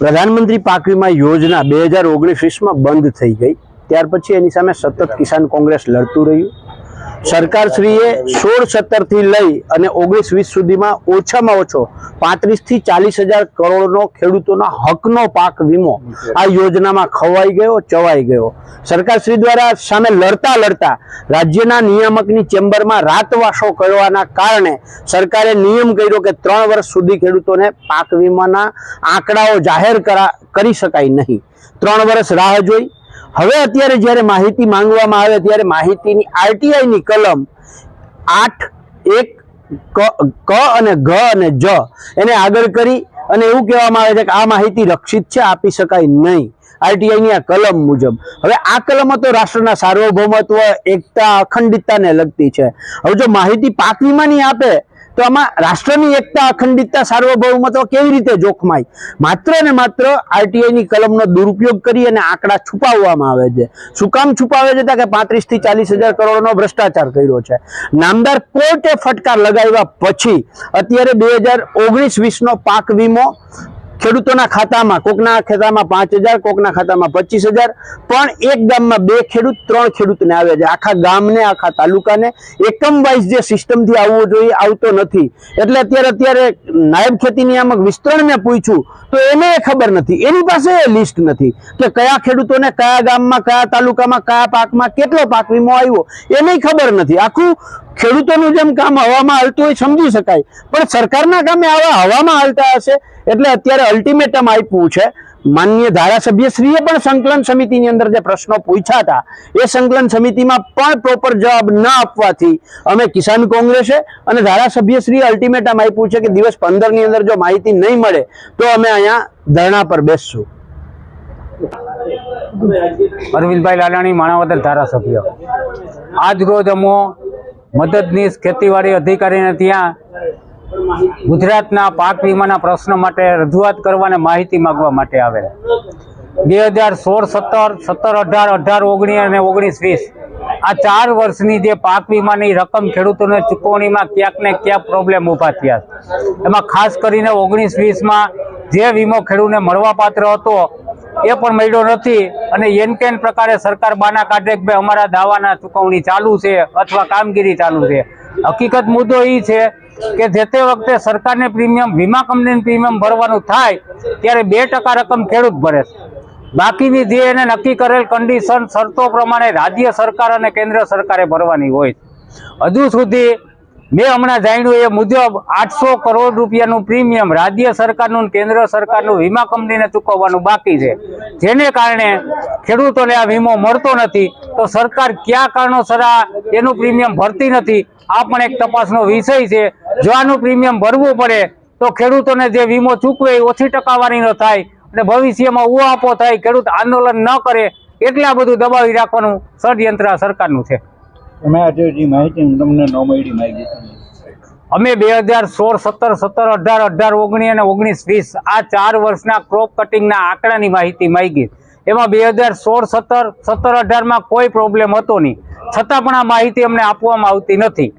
પ્રધાનમંત્રી પાક વીમા યોજના બે હજાર ઓગણીસ વીસમાં બંધ થઈ ગઈ. ત્યાર પછી એની સામે સતત કિસાન કોંગ્રેસ લડતું રહ્યું. સરકારશ્રીએ સોળ સત્તરથી લઈ અને ઓગણીસ વીસ સુધીમાં ઓછામાં ઓછો પાંત્રીસથી ચાલીસ હજાર કરોડનો ખેડૂતોના હકનો પાક વીમો આ યોજનામાં ખવાઈ ગયો, ચવાઈ ગયો. સરકારશ્રી દ્વારા સામે લડતા લડતા રાજ્યના નિયામકની ચેમ્બરમાં રાતવાસો કરવાના કારણે સરકારે નિયમ કર્યો કે ત્રણ વર્ષ સુધી ખેડૂતોને પાક વીમાના આંકડાઓ જાહેર કરા શકાય નહીં. ત્રણ વર્ષ રાહ જોઈ હવે અત્યારે જ્યારે માહિતી માંગવામાં આવે ત્યારે માહિતીની આરટીઆઈની કલમ આઠ, એક, ક અને ઘ અને જ, એને આગળ કરી અને એવું કહેવામાં આવે છે કે આ માહિતી રક્ષિત છે, આપી શકાય નહીં. આરટીઆઈની આ કલમ મુજબ. હવે આ કલમો તો રાષ્ટ્રના સાર્વભૌમત્વ, એકતા, અખંડિતતાને લગતી છે. હવે જો માહિતી પાક વીમાની આપે તો આમાં રાષ્ટ્રની એકતા, અખંડિતતા, સાર્વભૌમત્વ કેવી રીતે જોખમાય? માત્ર ને માત્ર આરટીઆઈ ની કલમનો દુરુપયોગ કરી અને આંકડા છુપાવવામાં આવે છે. શું કામ છુપાવે છે? કે પાંત્રીસથી ચાલીસ હજાર કરોડનો ભ્રષ્ટાચાર કર્યો છે. નામદાર કોર્ટે ફટકાર લગાવ્યા પછી, અત્યારે બે હજાર ઓગણીસ વીસનો પાક વીમો ખેડૂતોના ખાતામાં, કોકના ખાતામાં પાંચ હજાર, કોકના ખાતામાં પચીસ હજાર. પણ એક ગામમાં બે ખેડૂત, ત્રણ ખેડૂતને આવે છે. આખા ગામને, આખા તાલુકાને એકમ વાઇઝ જે સિસ્ટમથી આવવું જોઈએ, આવતો નથી. એટલે અત્યારે અત્યારે નાયબ ખેતી નિયામક વિસ્તરણને પૂછ્યું તો એને ખબર નથી. એની પાસે લિસ્ટ નથી કે કયા ખેડૂતોને કયા ગામમાં, કયા તાલુકામાં, કયા પાકમાં કેટલો પાક વીમો આવ્યો. એને ખબર નથી. આખું ખેડૂતોનું જેમ કામ હવામાં હાલતું હોય સમજી શકાય. પણ સરકારના કામે આવા હવામાં હાલતા હશે એટલે અત્યારે અલ્ટિમેટમ આપ્યું છે. માન્ય ધારાસભ્યશ્રીએ પણ સંકલન સમિતિની અંદર જે પ્રશ્નો પૂછ્યા હતા, એ સંકલન સમિતિમાં પણ પ્રોપર જવાબ ન આપવાથી અમે કિસાન કોંગ્રેસે અને ધારાસભ્યશ્રીએ અલ્ટિમેટમ આપ્યું છે કે દિવસ પંદરની અંદર જો માહિતી નહીં મળે, તો અમે અહીંયા ધરણા પર બેસશું. અરવિંદભાઈ લાલાણી, માણાવદર ધારાસભ્ય. આજ રોજ અમો મદદનીશ ખેતીવાડી અધિકારીને ત્યાં ગુજરાતના પાક વીમાના પ્રશ્ન માટે રજૂઆત કરવા માહિતી માંગવા માટે આવેલા. બે હજાર સોળ, સત્તર સત્તર, અઢાર અઢાર, ઓગણીસ અને ઓગણીસ, વીસ. આ ચાર વર્ષની જે પાક વીમાની રકમ ખેડૂતોને ચૂકવણીમાં ક્યાંક ને ક્યાંક પ્રોબ્લેમ ઊભા થયા. એમાં ખાસ કરીને ઓગણીસ, વીસમાં જે વીમો ખેડૂતને મળવાપાત્ર હતો એ પણ મળ્યો નથી. અને એન કેન પ્રકારે સરકાર બાના કાઢે કે અમારા દાવાના ચૂકવણી ચાલુ છે અથવા કામગીરી ચાલુ છે. હકીકત મુદ્દો એ છે કે જે તે વખતે સરકારને પ્રીમિયમ, વીમા કંપનીને પ્રીમિયમ ભરવાનું થાય, ત્યારે બે ટકા રકમ ખેડૂત ભરે છે. બાકીની જે એને નક્કી કરેલ કન્ડિશન શરતો પ્રમાણે રાજ્ય સરકાર અને કેન્દ્ર સરકારે ભરવાની હોય હજુ સુધી મેં હમણાં જાણ્યું, એ મુજબ આઠસો કરોડ રૂપિયાનું પ્રીમિયમ રાજ્ય સરકારનું કેન્દ્ર સરકારનું વીમા કંપનીને ચૂકવવાનું બાકી છે. જેને કારણે ખેડૂતોને આ વીમો મળતો નથી, તો સરકાર કયા કારણોસર આ એનું પ્રીમિયમ ભરતી નથી? આ પણ એક તપાસનો વિષય છે. જો આનું પ્રીમિયમ ભરવું પડે, તો ખેડૂતોને જે વીમો ચૂકવે એ ઓછી ટકાવારીનો થાય અને ભવિષ્યમાં ઉઆપો થાય, ખેડૂત આંદોલન ન કરે, એટલા બધું દબાવી રાખવાનું ષડયંત્ર સરકારનું છે. તમે આજે જે માહિતી તમને ન મળી માહિતી અમે બે હજાર સોળ, સત્તર સત્તર, અઢાર અઢાર, ઓગણીસ અને ઓગણીસ, વીસ, આ ચાર વર્ષના ક્રોપ કટિંગના આંકડાની માહિતી માગી એમાં બે હજાર સોળ, સત્તર સત્તર, અઢારમાં કોઈ પ્રોબ્લેમ હતો નહીં. છતાં પણ આ માહિતી અમને આપવામાં આવતી નથી.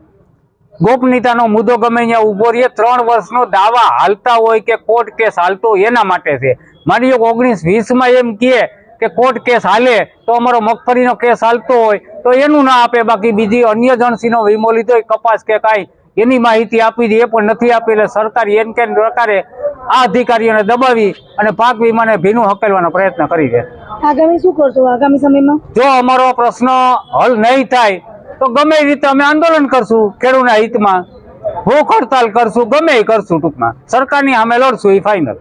ગોપનીયતાનો મુદ્દો ગમે ત્યાં ઊભો રહીએ ત્રણ વર્ષનો દાવા હાલતા હોય કે કોર્ટ કેસ હાલતો એના માટે છે. માની લો ઓગણીસ, વીસમાં એમ કહે કે કોર્ટ કેસ હાલે તો અમારો મગફળીનો કેસ હાલતો હોય તો એનું ના આપે. બાકી બીજી અન્ય એજન્સીનો વીમો લીધો હોય કપાસ કે કાંઈ એની માહિતી આપી દે એ પણ નથી આપી. એટલે સરકાર એન કેન પ્રકારે આ અધિકારીઓને દબાવી અને પાક વીમાને ભીનું હકેલવાનો પ્રયત્ન કરી છે. આગામી શું કરશો? આગામી સમયમાં? જો અમારો પ્રશ્ન હલ નહીં થાય તો ગમે રીતે અમે આંદોલન કરશું ખેડૂતના હિતમાં. ભૂખ હડતાલ કરશું ગમે એ કરશું ટૂંકમાં. સરકારની સામે લડશું એ ફાઇનલ